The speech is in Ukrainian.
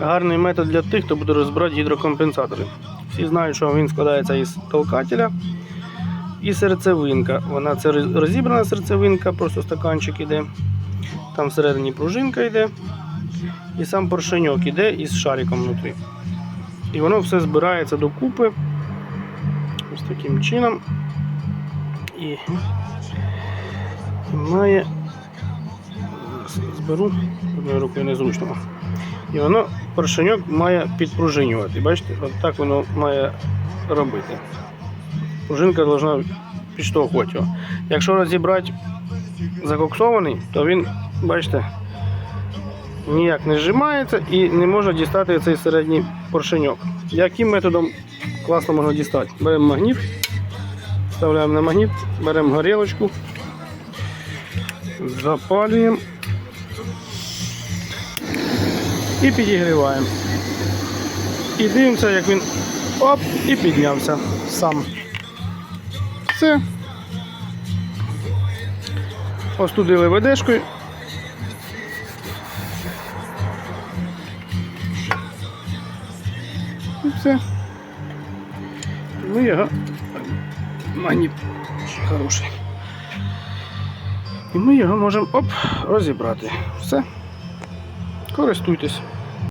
гарний метод для тих, хто буде розбирати гідрокомпенсатори. Всі знають, що він складається із толкателя і серцевинка. Вона це розібрана серцевинка, просто стаканчик іде. Там всередині пружинка йде. І сам поршеньок іде із шариком внутрі. І воно все збирається докупи. Ось таким чином. І, має. Зберу одною рукою незручно. І воно поршеньок має підпружинювати. Бачите, от так воно має робити. Пружинка повинна підштовхувати його. Якщо розібрати закоксований, то він, бачите, ніяк не зжимається і не можна дістати цей середній поршеньок. Яким методом класно можна дістати? Беремо магніт, вставляємо на магніт, беремо горілочку, запалюємо і підігріваємо. І дивимося, як він оп, і піднявся сам. Все. Остудили ведешкою. І все. Ми його. Магніт хороший. І ми його можемо оп, розібрати. Все. Користуйтесь.